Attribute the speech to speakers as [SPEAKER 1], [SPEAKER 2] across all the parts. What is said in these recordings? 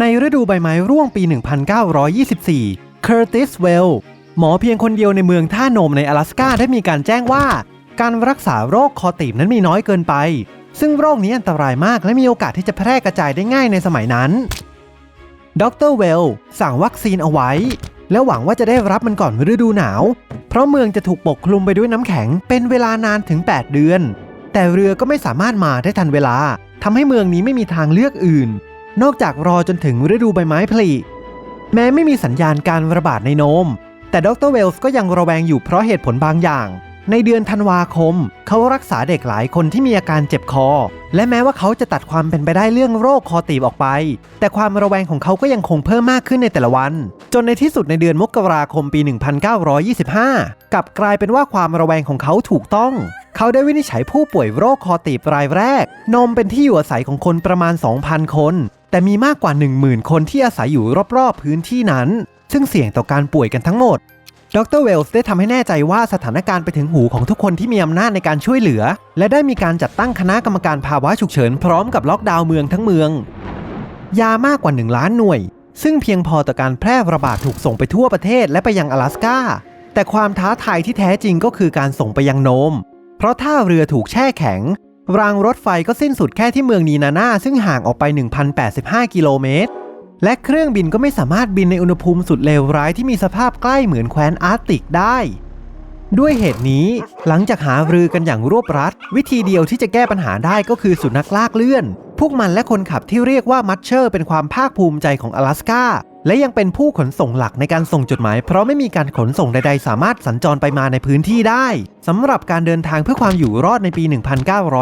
[SPEAKER 1] ในฤดูใบไม้ร่วงปี 1924 เคอร์ติสเวลหมอเพียงคนเดียวในเมืองท่าโนมในอลาสกาได้มีการแจ้งว่า การรักษาโรคคอตีบนั้นมีน้อยเกินไป ซึ่งโรคนี้อันตรายมากและมีโอกาสที่จะแพร่กระจายได้ง่ายในสมัยนั้น ดรเวลสั่งวัคซีนเอาไว้ และหวังว่าจะได้รับมันก่อนฤดูหนาว เพราะเมืองจะถูกปกคลุมไปด้วยน้ำแข็งเป็นเวลานานถึง 8 เดือน แต่เรือก็ไม่สามารถมาได้ทันเวลาทำให้เมืองนี้ไม่มีทางเลือกอื่น นอกจากรอจนถึงฤดูใบไม้ผลิแม้ไม่มีสัญญาณการระบาดในโนม แต่ดรเวลส์ก็ยังระแวงอยู่เพราะเหตุผลบางอย่าง ในเดือนธันวาคม เขารักษาเด็กหลายคนที่มีอาการเจ็บคอ และแม้ว่าเขาจะตัดความเป็นไปได้เรื่องโรคคอตีบออกไป แต่ความระแวงของเขาก็ยังคงเพิ่มมากขึ้นในแต่ละวัน จนในที่สุดในเดือนมกราคมปี 1925 กลับกลายเป็นว่าความระแวงของเขาถูกต้อง เขาได้วินิจฉัยผู้ป่วยโรคคอตีบรายแรก นมเป็นที่อยู่อาศัยของคนประมาณ 2,000 คน แต่มีมากกว่า 10,000 คนที่อาศัยอยู่รอบๆพื้นที่นั้น ซึ่งเสี่ยงต่อการป่วยกันทั้งหมด ดรเวลส์ได้ทำให้แน่ใจว่าสถานการณ์ไปถึงหูของทุกคนที่มีอำนาจในการช่วยเหลือ และได้มีการจัดตั้งคณะกรรมการภาวะฉุกเฉินพร้อมกับล็อกดาวน์เมืองทั้งเมือง ยามากกว่า 1 ล้านหน่วย ซึ่งเพียงพอต่อการแพร่ระบาดถูกส่งไปทั่วประเทศและไปยังอลาสกาแต่ความท้าทายที่แท้จริงก็คือการส่งไปยังโนม เพราะถ้าเรือถูกแช่แข็ง รางรถไฟก็สิ้นสุดแค่ที่เมืองนีนาน่าซึ่งห่างออกไป 1,085 กิโลเมตร และเครื่องบินก็ไม่สามารถบินในอุณหภูมิสุดเลวร้ายที่มีสภาพใกล้เหมือนแคว้นอาร์กติกได้ ด้วยเหตุนี้หลังจากหารือกันอย่างรวบรัด วิธีเดียวที่จะแก้ปัญหาได้ก็คือสุนัขลากเลื่อน พวกมันและคนขับที่เรียกว่ามัชเชอร์เป็นความภาคภูมิใจของอลาสกา และยังเป็นผู้ขนส่งหลักในการส่งจดหมาย เพราะไม่มีการขนส่งใดๆ สามารถสัญจรไปมาในพื้นที่ได้สำหรับการเดินทางเพื่อความอยู่รอดในปี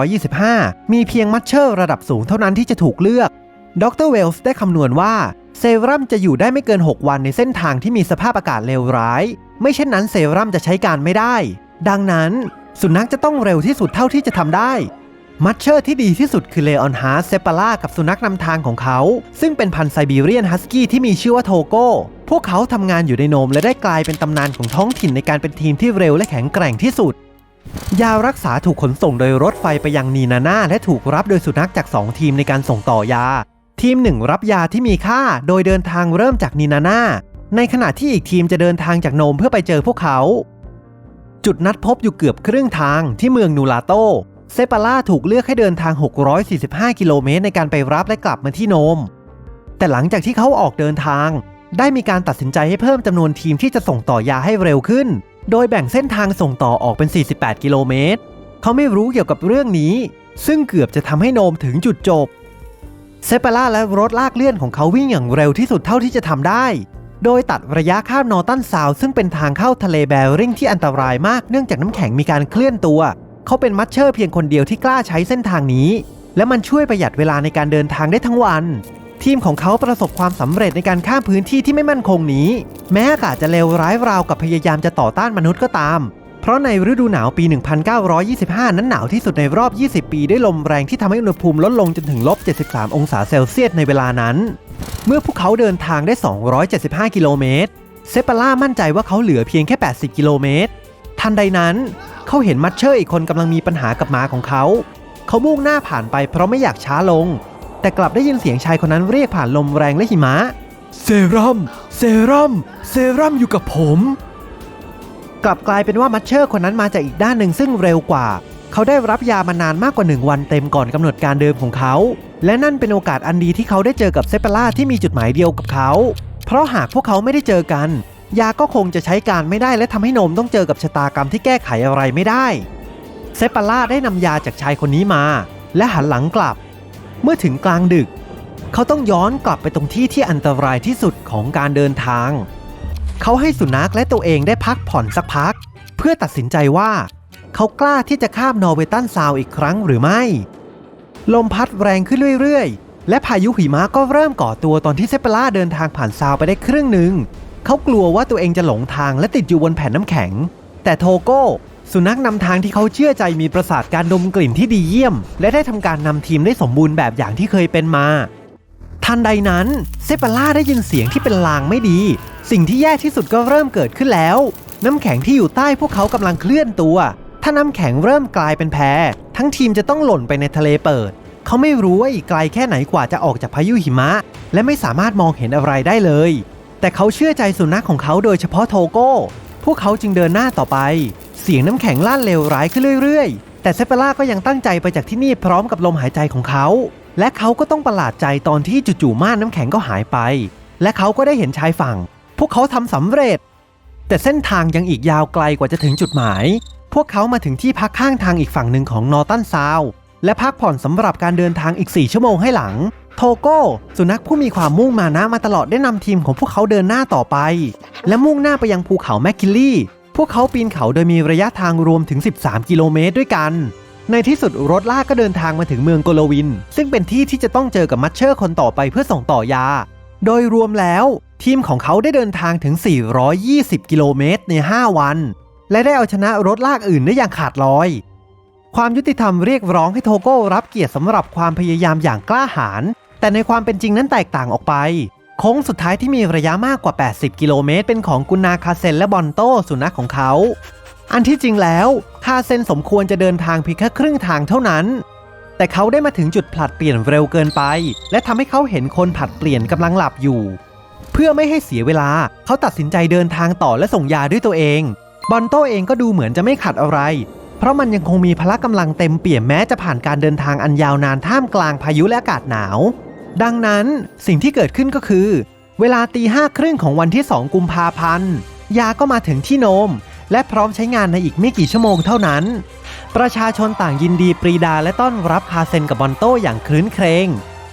[SPEAKER 1] 1925 มีเพียงมัชเชอร์ระดับสูงเท่านั้นที่จะถูกเลือก ดรเวลส์ได้คำนวณว่า เซรั่มจะอยู่ได้ไม่เกิน 6 วันในเส้นทางที่มีสภาพอากาศเลวร้าย ไม่เช่นนั้นเซรั่มจะใช้การไม่ได้ ดังนั้น สุนัขจะต้องเร็วที่สุดเท่าที่จะทำได้ มัชเชอร์ที่ดีที่สุดคือเลออนฮาร์เซปาร่ากับสุนัขนำทางของเขา ซึ่งเป็นพันธุ์ไซบีเรียนฮัสกี้ที่มีชื่อว่าโทโก้ พวกเขาทำงานอยู่ในโนมและได้กลายเป็นตำนานของท้องถิ่นในการเป็นทีมที่เร็วและแข็งแกร่งที่สุด ยารักษาถูกขนส่งโดยรถไฟไปยังนีนาน่าและถูกรับโดยสุนัขจาก 2 ทีมในการส่งต่อยา ทีมหนึ่งรับยาที่มีค่าโดยเดินทางเริ่มจากนีนาน่าในขณะที่อีกทีมจะเดินทางจากโนมเพื่อไปเจอพวกเขา จุดนัดพบอยู่เกือบครึ่งทางที่เมืองนูลาโต เซปาร่าถูกเลือกให้เดินทาง 645 กิโลเมตรในการไปรับและกลับมาที่โนม แต่หลังจากที่เขาออกเดินทาง ได้มีการตัดสินใจให้เพิ่มจำนวนทีมที่จะส่งต่อยาให้เร็วขึ้น โดยแบ่งเส้นทางส่งต่อออกเป็น 48 กิโลเมตร เขาไม่รู้เกี่ยวกับเรื่องนี้ ซึ่งเกือบจะทำให้โนมถึงจุดจบ เซปาร่าและรถลากเลื่อนของเขาวิ่งอย่างเร็วที่สุดเท่าที่จะทำได้ โดยตัดระยะข้ามนอร์ตันซาวซึ่งเป็นทางเข้าทะเลแบริ่งที่อันตรายมากเนื่องจากน้ำแข็งมีการเคลื่อนตัว เขาเป็นมัชเชอร์เพียงคนเดียวที่กล้าใช้เส้นทางนี้ และมันช่วยประหยัดเวลาในการเดินทางได้ทั้งวัน ทีมของเขาประสบความสำเร็จในการข้ามพื้นที่ที่ไม่มั่นคงนี้ แม้อากาศจะเลวร้ายราวกับพยายามจะต่อต้านมนุษย์ก็ตาม เพราะในฤดูหนาวปี 1925 นั้นหนาวที่สุดในรอบ 20 ปีด้วยลมแรงที่ทำให้อุณหภูมิลดลงจนถึงลบ 73 องศาเซลเซียสในเวลานั้น เมื่อพวกเขาเดินทางได้ 275 กิโลเมตรเซปาร่ามั่นใจว่าเขาเหลือเพียงแค่ 80 กิโลเมตร ทันใดนั้น เขาเห็นมัชเชอร์อีกคนกำลังมีปัญหากับม้าของเขา เขามุ่งหน้าผ่านไปเพราะไม่อยากช้าลง แต่กลับได้ยินเสียงชายคนนั้นเรียกผ่านลมแรงและหิมะ เซรั่ม เซรั่ม เซรั่มอยู่กับผม กลับกลายเป็นว่ามัชเชอร์คนนั้นมาจากอีกด้านหนึ่งซึ่งเร็วกว่า เขาได้รับยามานานมากกว่า 1 วันเต็มก่อนกำหนดการเดิมของเขา และนั่นเป็นโอกาสอันดีที่เขาได้เจอกับเซปาร่าที่มีจุดหมายเดียวกับเขา เพราะหากพวกเขาไม่ได้เจอกัน ยาก็คงจะใช้การไม่ได้และทำให้นมต้องเจอกับชะตากรรมที่แก้ไขอะไรไม่ได้ เซปาร่าได้นำยาจากชายคนนี้มา และหันหลังกลับ เมื่อถึงกลางดึก เขาต้องย้อนกลับไปตรงที่ที่อันตรายที่สุดของการเดินทาง เขาให้สุนัขและตัวเองได้พักผ่อนสักพัก เพื่อตัดสินใจว่า เขากล้าที่จะข้ามนอร์เวตันซาวอีกครั้งหรือไม่ ลมพัดแรงขึ้นเรื่อยๆ และพายุหิมะก็เริ่มก่อตัวตอนที่เซปาร่าเดินทางผ่านซาวไปได้ครึ่งหนึ่ง เขากลัวว่าตัวเองจะหลงทางและติดอยู่บนแผ่นน้ำแข็ง แต่โทโก้สุนัขนำทางที่เขาเชื่อใจมีประสาทการดมกลิ่นที่ดีเยี่ยม และได้ทำการนำทีมได้สมบูรณ์แบบอย่างที่เคยเป็นมา ทันใดนั้นเซปาร่าได้ยินเสียงที่เป็นลางไม่ดี สิ่งที่แย่ที่สุดก็เริ่มเกิดขึ้นแล้ว น้ำแข็งที่อยู่ใต้พวกเขากำลังเคลื่อนตัว ถ้าน้ำแข็งเริ่มกลายเป็นแพทั้งทีมจะต้องหล่นไปในทะเลเปิด เขาไม่รู้ว่าอีกไกลแค่ไหนกว่าจะออกจากพายุหิมะ และไม่สามารถมองเห็นอะไรได้เลย แต่เขาเชื่อใจสุนัขของเขาโดยเฉพาะโทโก้ พวกเขาจึงเดินหน้าต่อไป เสียงน้ำแข็งลั่นเลวร้ายขึ้นเรื่อยๆ แต่เซเปล่าก็ยังตั้งใจไปจากที่นี่พร้อมกับลมหายใจของเขา และเขาก็ต้องประหลาดใจตอนที่จู่ๆม่านน้ำแข็งก็หายไป และเขาก็ได้เห็นชายฝั่ง พวกเขาทำสำเร็จ แต่เส้นทางยังอีกยาวไกลกว่าจะถึงจุดหมาย พวกเขามาถึงที่พักข้างทางอีกฝั่งหนึ่งของนอร์ตันซาวและพักผ่อนสำหรับการเดินทางอีก 4 ชั่วโมงให้หลัง โทโก้ สุนัขผู้มีความมุ่งมานะมาตลอดได้นำทีมของพวกเขาเดินหน้าต่อไป และมุ่งหน้าไปยังภูเขาแมคคิลลี่ พวกเขาปีนเขาโดยมีระยะทางรวมถึง 13 กิโลเมตรด้วยกัน ในที่สุดรถลากก็เดินทางมาถึงเมืองโกโลวิน ซึ่งเป็นที่ที่จะต้องเจอกับมัชเชอร์คนต่อไปเพื่อส่งต่อยา โดยรวมแล้ว ทีมของเขาได้เดินทางถึง 420 กิโลเมตรใน 5 วัน และได้เอาชนะรถลากอื่นได้อย่างขาดลอยความยุติธรรมเรียกร้องให้โทโก้รับเกียรติสำหรับความพยายามอย่างกล้าหาญ แต่ในความเป็นจริงนั้นแตกต่างออกไปโค้งสุดท้ายที่มีระยะมากกว่า 80 กิโลเมตร เป็นของกุนาคาเซนและบอนโตสุนัขของเขา อันที่จริงแล้วคาเซนสมควรจะเดินทางเพียงแค่ครึ่งทางเท่านั้น แต่เขาได้มาถึงจุดผลัดเปลี่ยนเร็วเกินไป และทำให้เขาเห็นคนผลัดเปลี่ยนกำลังหลับอยู่ เพื่อไม่ให้เสียเวลา เขาตัดสินใจเดินทางต่อและส่งยาด้วยตัวเอง บอนโตเองก็ดูเหมือนจะไม่ขัดอะไร เพราะมันยังคงมีพละกำลังเต็มเปี่ยมแม้จะผ่านการเดินทางอันยาวนานท่ามกลางพายุและอากาศหนาว ดังนั้นสิ่งที่เกิดขึ้นก็คือ เวลาตีห้าครึ่งของวันที่ 2 กุมภาพันธ์ ยาก็มาถึงที่โนม และพร้อมใช้งานในอีกไม่กี่ชั่วโมงเท่านั้น ประชาชนต่างยินดีปรีดาและต้อนรับคาเซนกับบอนโตอย่างคลื้นเครง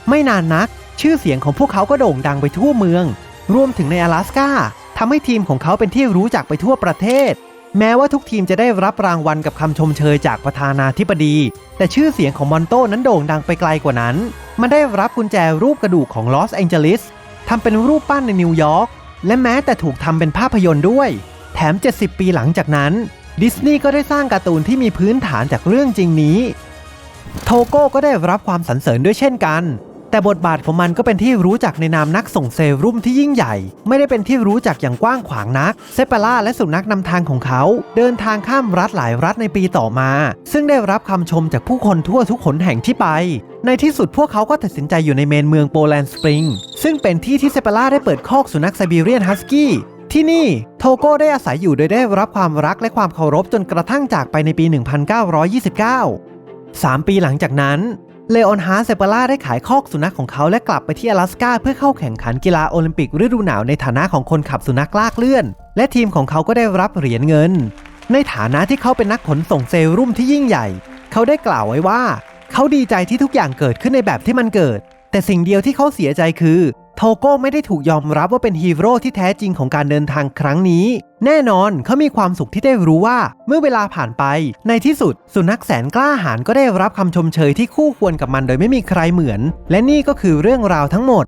[SPEAKER 1] ไม่นานนัก ชื่อเสียงของพวกเขาก็โด่งดังไปทั่วเมือง รวมถึงใน阿拉สกาทำให้ทีมของเขาเป็นที่รู้จักไปทั่วประเทศ แม้ว่าทุกทีมจะได้รับรางวัลกับคำชมเชยจากประธานาธิบดี แต่ชื่อเสียงของมอนโตนั้นโด่งดังไปไกลกว่านั้น มันได้รับกุญแจรูปกระดูกของลอสแองเจลิสทำเป็นรูปปั้นในนิวยอร์กและแม้แต่ถูกทำเป็นภาพยนตร์ด้วย แถม 70 ปีหลังจากนั้น ดิสนีย์ก็ได้สร้างการ์ตูนที่มีพื้นฐานจากเรื่องจริงนี้ โทโก้ก็ได้รับความสรรเสริญด้วยเช่นกัน แต่บทบาทของมันก็เป็นที่รู้จักในนามนักส่งเซรุ่มที่ยิ่งใหญ่ ไม่ได้เป็นที่รู้จักอย่างกว้างขวางนัก เซปาร่าและสุนัขนำทางของเขา เดินทางข้ามรัฐหลายรัฐในปีต่อมา ซึ่งได้รับคำชมจากผู้คนทั่วทุกขนแห่งที่ไป ในที่สุดพวกเขาก็ตัดสินใจอยู่ในเมนเมืองโปแลนด์สปริง ซึ่งเป็นที่ที่เซปาร่าได้เปิดคอกสุนัขไซบีเรียนฮัสกี้ที่นี่โทโก้ได้อาศัยอยู่โดยได้รับความรักและความเคารพจนกระทั่งจากไปในปี 1929 3 ปีหลังจากนั้น เลออนฮาร์เซปาร่าได้ขายคอกสุนัขของเขาและกลับไปที่阿拉斯กาเพื่อเข้าแข่งขันกีฬาโอลิมปิกฤดูหนาวในฐานะของคนขับสุนัขลากเลื่อน และทีมของเขาก็ได้รับเหรียญเงิน ในฐานะที่เขาเป็นนักขนส่งเซรุ่มที่ยิ่งใหญ่ เขาได้กล่าวไว้ว่า เขาดีใจที่ทุกอย่างเกิดขึ้นในแบบที่มันเกิด แต่สิ่งเดียวที่เขาเสียใจคือ โทโก้ไม่ได้ถูกยอมรับว่าเป็นฮีโร่ที่แท้จริงของการเดินทางครั้งนี้ แน่นอนเขามีความสุขที่ได้รู้ว่า เมื่อเวลาผ่านไป ในที่สุด สุนัขแสนกล้าหาญก็ได้รับคำชมเชยที่คู่ควรกับมันโดยไม่มีใครเหมือน และนี่ก็คือเรื่องราวทั้งหมด